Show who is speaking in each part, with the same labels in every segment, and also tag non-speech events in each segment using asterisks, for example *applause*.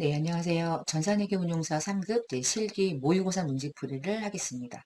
Speaker 1: 네, 안녕하세요. 전산회계 운용사 3급 실기 모의고사 문제 풀이를 하겠습니다.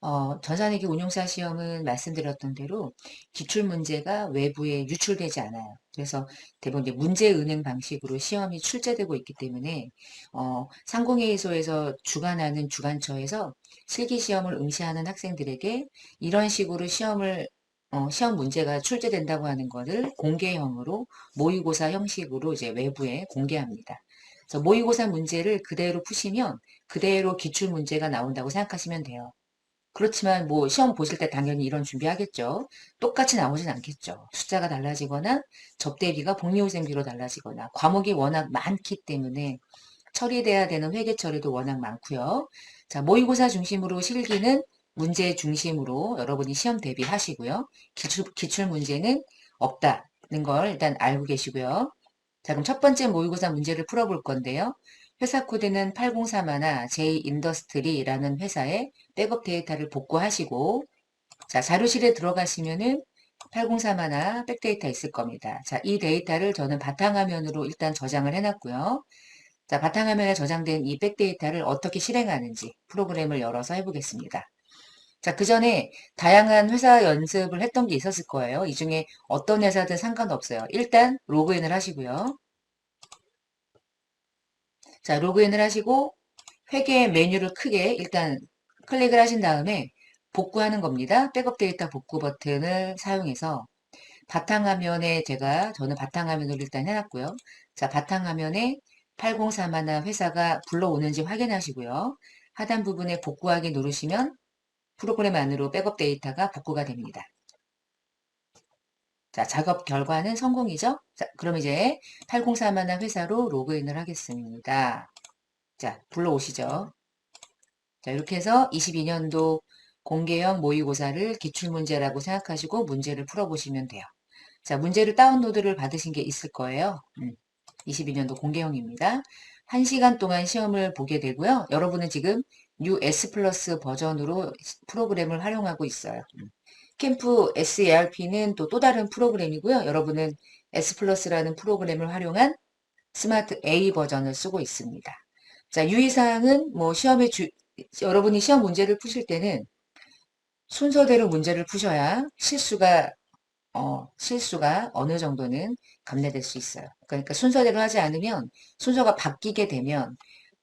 Speaker 1: 어, 전산회계 운용사 시험은 말씀드렸던 대로 기출 문제가 외부에 유출되지 않아요. 그래서 대부분 이제 문제 은행 방식으로 시험이 출제되고 있기 때문에 어, 상공회의소에서 주관하는 주관처에서 실기 시험을 응시하는 학생들에게 이런 식으로 시험을 어, 시험 문제가 출제된다고 하는 것을 공개형으로 모의고사 형식으로 이제 외부에 공개합니다. 그래서 모의고사 문제를 그대로 푸시면 그대로 기출 문제가 나온다고 생각하시면 돼요. 그렇지만 뭐 시험 보실 때 당연히 이런 준비하겠죠. 똑같이 나오진 않겠죠. 숫자가 달라지거나 접대비가 복리후생비로 달라지거나 과목이 워낙 많기 때문에 처리돼야 되는 회계 처리도 워낙 많고요. 자, 모의고사 중심으로 실기는 문제 중심으로 여러분이 시험 대비하시고요. 기출, 기출 문제는 없다는 걸 일단 알고 계시고요. 자, 그럼 첫 번째 모의고사 문제를 풀어볼 건데요. 회사 코드는 803하나 J인더스트리라는 회사의 백업 데이터를 복구하시고 자, 자료실에 들어가시면은 803하나 백데이터 있을 겁니다. 자, 이 데이터를 저는 바탕화면으로 일단 저장을 해놨고요. 자, 바탕화면에 저장된 이 백데이터를 어떻게 실행하는지 프로그램을 열어서 해보겠습니다. 자, 그 전에 다양한 회사 연습을 했던 게 있었을 거예요. 이 중에 어떤 회사든 상관없어요. 일단 로그인을 하시고요. 자, 로그인을 하시고 회계 메뉴를 크게 일단 클릭을 하신 다음에 복구하는 겁니다. 백업 데이터 복구 버튼을 사용해서 바탕화면에 제가 저는 바탕화면으로 일단 해놨고요. 자, 바탕화면에 803하나 회사가 불러오는지 확인하시고요. 하단 부분에 복구하기 누르시면 프로그램 안으로 백업 데이터가 복구가 됩니다. 자, 작업 결과는 성공이죠? 자, 그럼 이제 803하나 회사로 로그인을 하겠습니다. 자, 불러오시죠. 자, 이렇게 해서 22년도 공개형 모의고사를 기출문제라고 생각하시고 문제를 풀어보시면 돼요. 자, 문제를 다운로드를 받으신 게 있을 거예요. 음, 22년도 공개형입니다. 1시간 동안 시험을 보게 되고요. 여러분은 지금 US 플러스 버전으로 프로그램을 활용하고 있어요. 음. 캠프 SARP는 또 또 다른 프로그램이고요. 여러분은 S 플러스라는 프로그램을 활용한 스마트 A 버전을 쓰고 있습니다. 자, 유의사항은 뭐 시험에 주, 여러분이 시험 문제를 푸실 때는 순서대로 문제를 푸셔야 실수가 어, 실수가 어느 정도는 감내될 수 있어요. 그러니까 순서대로 하지 않으면 순서가 바뀌게 되면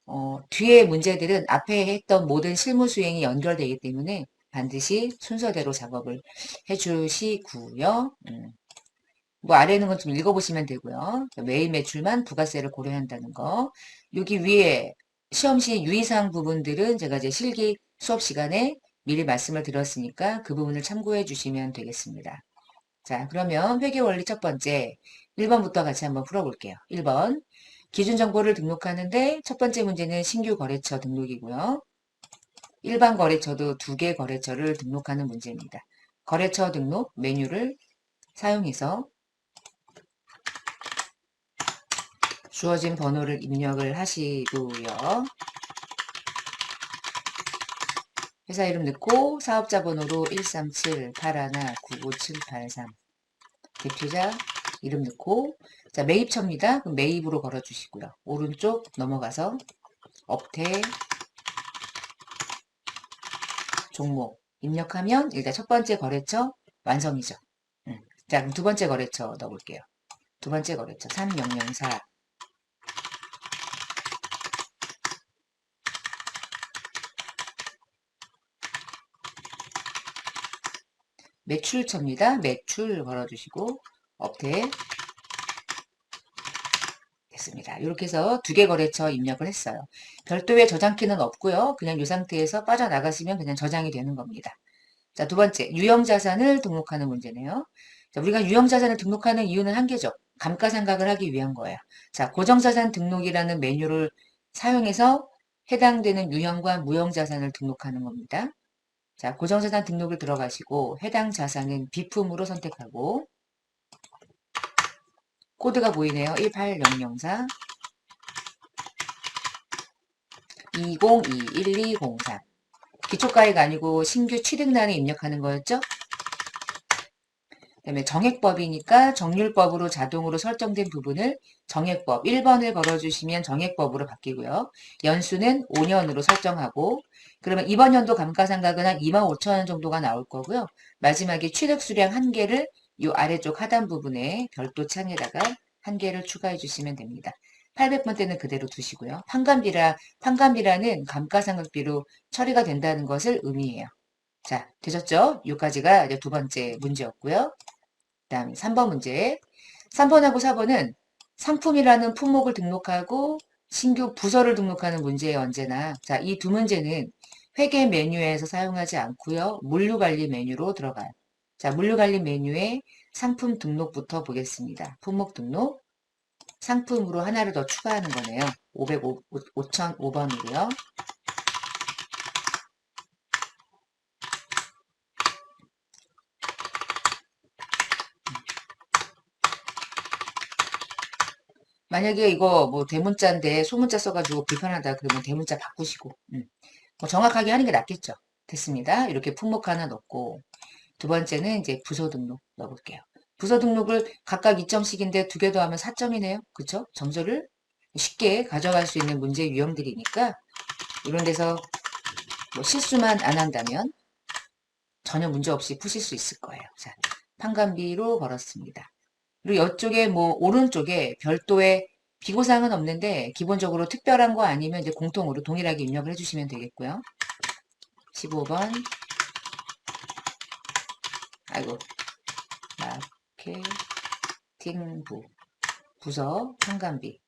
Speaker 1: 어, 뒤에 문제들은 앞에 했던 모든 실무 수행이 연결되기 때문에 반드시 순서대로 작업을 해주시고요. 음. 뭐 아래 있는 건 좀 읽어보시면 되고요. 매일 매출만 부가세를 고려한다는 거. 여기 위에 시험 시 유의사항 부분들은 제가 이제 실기 수업 시간에 미리 말씀을 드렸으니까 그 부분을 참고해 주시면 되겠습니다. 자, 그러면 회계 원리 첫 번째 1번부터 같이 한번 풀어볼게요. 1번 기준 정보를 등록하는데 첫 번째 문제는 신규 거래처 등록이고요. 일반 거래처도 두 개 거래처를 등록하는 문제입니다. 거래처 등록 메뉴를 사용해서 주어진 번호를 입력을 하시고요. 회사 이름 넣고 사업자 번호로 137-81-95783 대표자 이름 넣고 자 매입처입니다. 그럼 매입으로 걸어주시고요. 오른쪽 넘어가서 업태 종목 입력하면 일단 첫 번째 거래처 완성이죠. 음. 자 그럼 두 번째 거래처 넣어볼게요. 두 번째 거래처 3004 매출처입니다. 매출 걸어주시고 업태 됐습니다. 이렇게 해서 두 개 거래처 입력을 했어요. 별도의 저장키는 없고요. 그냥 이 상태에서 빠져나가시면 그냥 저장이 되는 겁니다. 자, 두 번째, 유형자산을 등록하는 문제네요. 자, 우리가 유형자산을 등록하는 이유는 한 개죠. 감가상각을 하기 위한 거예요. 자, 고정자산 등록이라는 메뉴를 사용해서 해당되는 유형과 무형자산을 등록하는 겁니다. 자, 고정자산 등록을 들어가시고 해당 자산은 비품으로 선택하고 코드가 보이네요. 18004 202 1203 기초가액 아니고 신규 취득란에 입력하는 거였죠? 그 다음에 정액법이니까 정률법으로 자동으로 설정된 부분을 정액법 1번을 걸어주시면 정액법으로 바뀌고요. 연수는 5년으로 설정하고 그러면 이번 연도 감가상각은 한 2만 5천 원 정도가 나올 거고요. 마지막에 취득 수량 한 개를 이 아래쪽 하단 부분에 별도 창에다가 한 개를 추가해 주시면 됩니다. 800번대는 그대로 두시고요. 판관비라, 판관비라는 감가상각비로 처리가 된다는 것을 의미해요. 자, 되셨죠? 여기까지가 두 번째 문제였고요. 그 다음 3번 문제. 3번하고 4번은 상품이라는 품목을 등록하고 신규 부서를 등록하는 문제에 언제나 자, 이 두 문제는 회계 메뉴에서 사용하지 않고요. 물류관리 메뉴로 들어가요. 자, 물류관리 메뉴에 상품 등록부터 보겠습니다. 품목 등록. 상품으로 하나를 더 추가하는 거네요. 505, 5005번이고요. 만약에 이거 뭐 대문자인데 소문자 써가지고 불편하다 그러면 대문자 바꾸시고 음. 뭐 정확하게 하는 게 낫겠죠. 됐습니다. 이렇게 품목 하나 넣고 두 번째는 이제 부서 등록 넣어볼게요. 부서 등록을 각각 2점씩인데 두 개 더 하면 4점이네요. 그쵸? 점수를 쉽게 가져갈 수 있는 문제 유형들이니까 이런 데서 뭐 실수만 안 한다면 전혀 문제 없이 푸실 수 있을 거예요. 자, 판관비로 걸었습니다. 그리고 이쪽에 뭐 오른쪽에 별도의 비고사항은 없는데 기본적으로 특별한 거 아니면 이제 공통으로 동일하게 입력을 해주시면 되겠고요. 15번 아이고 마케팅부 부서 판관비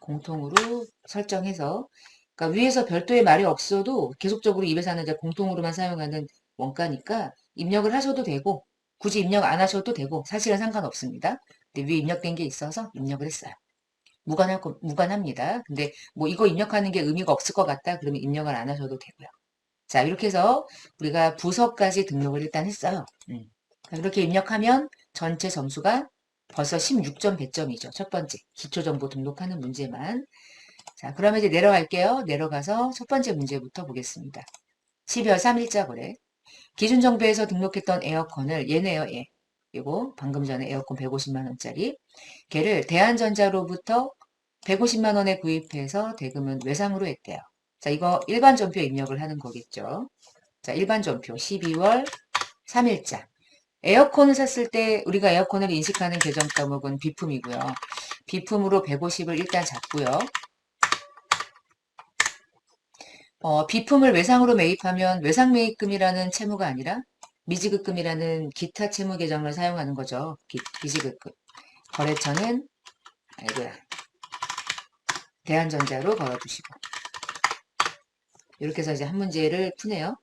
Speaker 1: 공통으로 설정해서 그러니까 위에서 별도의 말이 없어도 계속적으로 입에서 하는 공통으로만 사용하는 원가니까 입력을 하셔도 되고 굳이 입력 안 하셔도 되고 사실은 상관없습니다. 근데 위에 입력된 게 있어서 입력을 했어요. 무관할 거, 무관합니다. 근데 뭐 이거 입력하는 게 의미가 없을 것 같다 그러면 입력을 안 하셔도 되고요. 자 이렇게 해서 우리가 부서까지 등록을 일단 했어요. 음. 이렇게 입력하면 전체 점수가 벌써 16점 100점이죠. 첫 번째 기초정보 등록하는 문제만. 자 그러면 이제 내려갈게요. 내려가서 첫 번째 문제부터 보겠습니다. 12월 3일자 거래. 기준정보에서 등록했던 에어컨을 얘네요. 얘. 이거 방금 전에 에어컨 150만원짜리 걔를 대한전자로부터 150만원에 구입해서 대금은 외상으로 했대요. 자 이거 일반 전표 입력을 하는 거겠죠. 자 일반 전표 12월 3일자 에어컨을 샀을 때 우리가 에어컨을 인식하는 계정 과목은 비품이고요. 비품으로 150을 일단 잡고요. 어, 비품을 외상으로 매입하면 외상 매입금이라는 채무가 아니라 미지급금이라는 기타 채무 계정을 사용하는 거죠. 기, 미지급금. 거래처는 아이고야. 대한전자로 걸어두시고 이렇게 해서 이제 한 문제를 푸네요.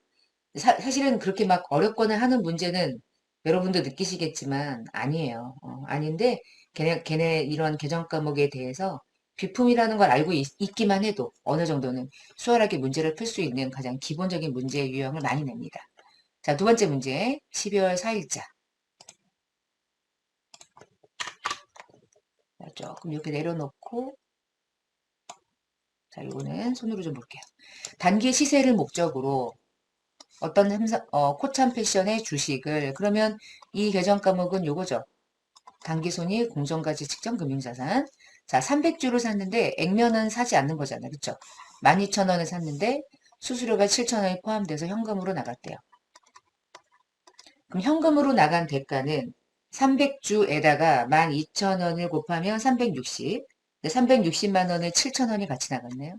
Speaker 1: 사, 실은 그렇게 막 어렵거나 하는 문제는 여러분도 느끼시겠지만 아니에요. 어, 아닌데 걔네, 걔네 이런 계정 과목에 대해서 비품이라는 걸 알고 있, 기만 해도 어느 정도는 수월하게 문제를 풀 수 있는 가장 기본적인 문제 유형을 많이 냅니다. 자, 두 번째 문제. 12월 4일자. 자, 조금 이렇게 내려놓고 자, 이거는 손으로 좀 볼게요. 단기 시세를 목적으로 어떤 삼사, 어, 코참 패션의 주식을 그러면 이 계정 과목은 요거죠. 단기손익 공정가치 측정 금융자산 자 300주를 샀는데 액면은 사지 않는 거잖아요. 그쵸? 12,000원을 샀는데 수수료가 7,000원이 포함돼서 현금으로 나갔대요. 그럼 현금으로 나간 대가는 300주에다가 12,000원을 곱하면 360. 360만 원에 7,000원이 같이 나갔네요.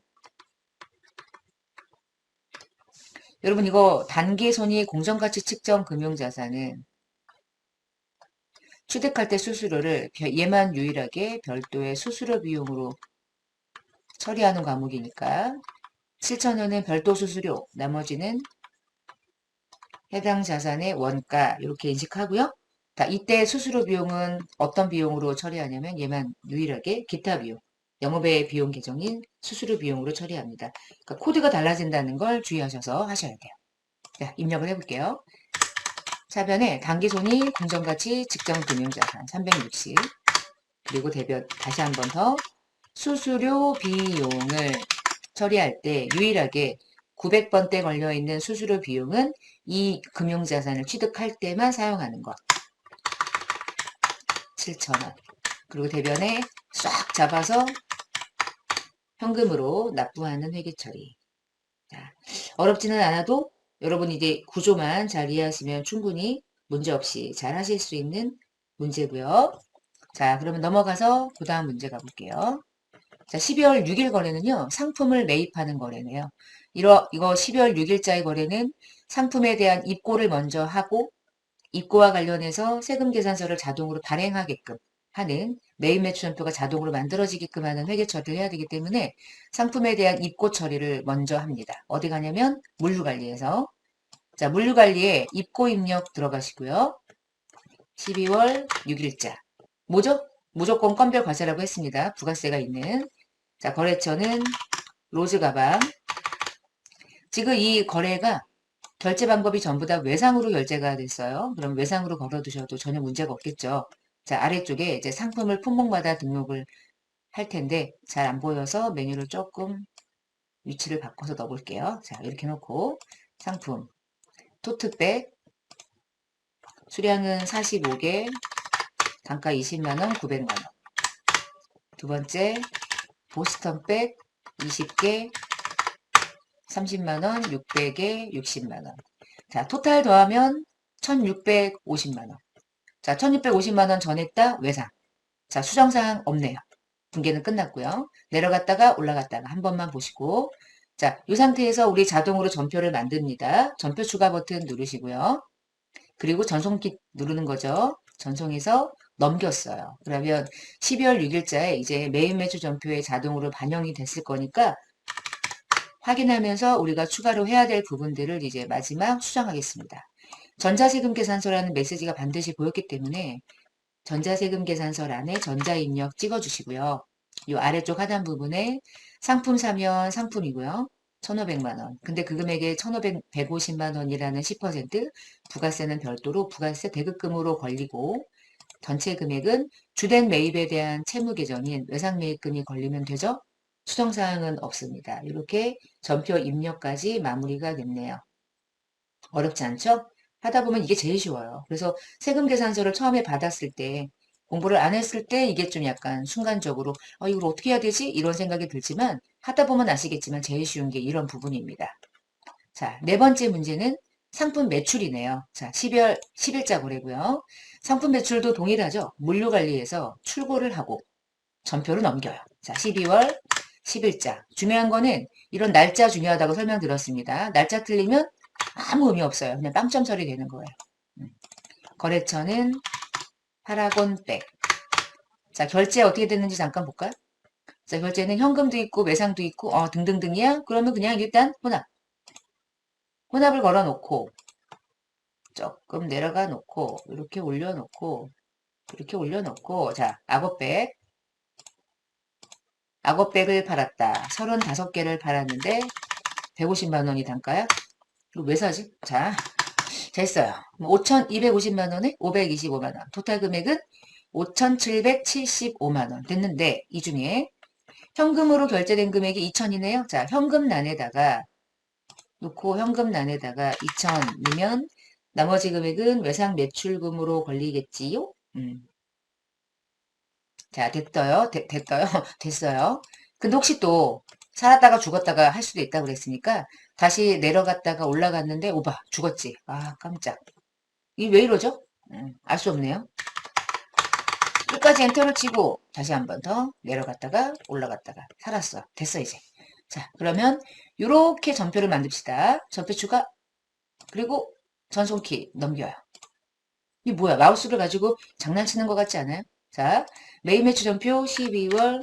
Speaker 1: 여러분 이거 단기 손익 공정가치 측정 금융자산은 취득할 때 수수료를 얘만 유일하게 별도의 수수료 비용으로 처리하는 과목이니까 7,000원은 별도 수수료, 나머지는 해당 자산의 원가 이렇게 인식하고요. 자, 이때 수수료 비용은 어떤 비용으로 처리하냐면 얘만 유일하게 기타 비용, 영업의 비용 계정인 수수료 비용으로 처리합니다. 그러니까 코드가 달라진다는 걸 주의하셔서 하셔야 돼요. 자, 입력을 해볼게요. 차변에 단기손이 공정가치 직정 금융자산 360 그리고 대변 다시 한 번 더 수수료 비용을 처리할 때 유일하게 900번대 걸려있는 수수료 비용은 이 금융자산을 취득할 때만 사용하는 것. 7천원. 그리고 대변에 싹 잡아서 현금으로 납부하는 회계 처리. 자, 어렵지는 않아도 여러분 이제 구조만 잘 이해하시면 충분히 문제없이 잘 하실 수 있는 문제고요. 자, 그러면 넘어가서 그 다음 문제 가볼게요. 자, 12월 6일 거래는요, 상품을 매입하는 거래네요. 이러, 이거 12월 6일자의 거래는 상품에 대한 입고를 먼저 하고, 입고와 관련해서 세금 계산서를 자동으로 발행하게끔 하는 매입 매출 전표가 자동으로 만들어지게끔 하는 회계 처리를 해야 되기 때문에 상품에 대한 입고 처리를 먼저 합니다. 어디 가냐면 물류관리에서 자 물류관리에 입고 입력 들어가시고요. 12월 6일자 뭐죠? 무조건 건별 과세라고 했습니다. 부가세가 있는 자 거래처는 로즈 가방 지금 이 거래가 결제 방법이 전부 다 외상으로 결제가 됐어요. 그럼 외상으로 걸어두셔도 전혀 문제가 없겠죠. 자, 아래쪽에 이제 상품을 품목마다 등록을 할 텐데 잘 안 보여서 메뉴를 조금 위치를 바꿔서 넣어볼게요. 자, 이렇게 놓고 상품. 토트백. 수량은 45개. 단가 20만원 900만원. 두 번째 보스턴백 20개. 30만원 600에 60만원. 자 토탈 더하면 1650만원 자 1650만원 전했다 외상 자 수정사항 없네요 분계는 끝났고요 내려갔다가 올라갔다가 한 번만 보시고 자, 이 상태에서 우리 자동으로 전표를 만듭니다. 전표 추가 버튼 누르시고요. 그리고 전송키 누르는 거죠. 전송해서 넘겼어요. 그러면 12월 6일자에 이제 매일 매주 전표에 자동으로 반영이 됐을 거니까 확인하면서 우리가 추가로 해야 될 부분들을 이제 마지막 수정하겠습니다. 전자세금 계산서라는 메시지가 반드시 보였기 때문에 전자세금 계산서란에 전자입력 찍어주시고요. 이 아래쪽 하단 부분에 상품 사면 상품이고요. 1,500만원. 근데 그 금액에 1,500, 150만원이라는 10% 부가세는 별도로 부가세 대급금으로 걸리고 전체 금액은 주된 매입에 대한 채무 계정인 외상 매입금이 걸리면 되죠? 수정사항은 없습니다. 이렇게 전표 입력까지 마무리가 됐네요. 어렵지 않죠? 하다 보면 이게 제일 쉬워요. 그래서 세금 계산서를 처음에 받았을 때 공부를 안 했을 때 이게 좀 약간 순간적으로 어, 이걸 어떻게 해야 되지? 이런 생각이 들지만 하다 보면 아시겠지만 제일 쉬운 게 이런 부분입니다. 자, 네 번째 문제는 상품 매출이네요. 자, 12월 10일자 거래고요. 상품 매출도 동일하죠. 물류관리에서 출고를 하고 전표를 넘겨요. 자, 12월 10일자. 중요한 거는 이런 날짜 중요하다고 설명드렸습니다. 날짜 틀리면 아무 의미 없어요. 그냥 빵점 처리 되는 거예요. 음. 거래처는 파라곤백. 자, 결제 어떻게 됐는지 잠깐 볼까요? 자, 결제는 현금도 있고 외상도 있고 어, 등등등이야? 그러면 그냥 일단 혼합. 혼합을 걸어 놓고 조금 내려가 놓고 이렇게 올려 놓고 이렇게 올려 놓고 자, 악어백. 악어백을 팔았다. 35개를 팔았는데 150만 원이 단가야? 이거 왜 사지? 자, 됐어요. 5,250만원에 525만원. 토탈 금액은 5,775만원 됐는데 이 중에 현금으로 결제된 금액이 2,000이네요. 자, 현금란에다가 놓고 현금란에다가 2,000이면 나머지 금액은 외상 매출금으로 걸리겠지요? 음. 자, 됐어요. 되, 됐어요. *laughs* 됐어요. 근데 혹시 또 살았다가 죽었다가 할 수도 있다고 그랬으니까 다시 내려갔다가 올라갔는데 오바 죽었지. 아 깜짝. 이 왜 이러죠? 음, 알 수 없네요. 끝까지 엔터를 치고 다시 한 번 더 내려갔다가 올라갔다가 살았어. 됐어 이제. 자 그러면 이렇게 전표를 만듭시다. 전표 추가 그리고 전송키 넘겨요. 이 뭐야 마우스를 가지고 장난치는 것 같지 않아요? 자 메인 매출 전표 12월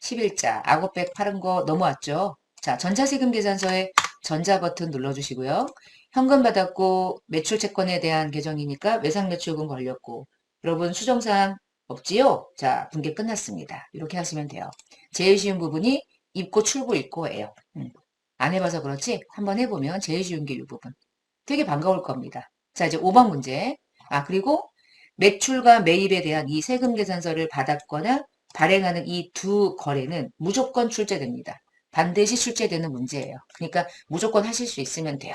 Speaker 1: 10일자 악어백 파는 거 넘어왔죠. 자 전자세금 계산서에 전자 버튼 눌러주시고요. 현금 받았고 매출 채권에 대한 계정이니까 외상 매출금 걸렸고 여러분 수정사항 없지요? 자 분계 끝났습니다. 이렇게 하시면 돼요. 제일 쉬운 부분이 입고 출고 입고예요. 음. 안 해봐서 그렇지 한번 해보면 제일 쉬운 게 이 부분. 되게 반가울 겁니다. 자 이제 5번 문제. 아 그리고 매출과 매입에 대한 이 세금 계산서를 받았거나 발행하는 이 두 거래는 무조건 출제됩니다. 반드시 출제되는 문제예요. 그러니까 무조건 하실 수 있으면 돼요.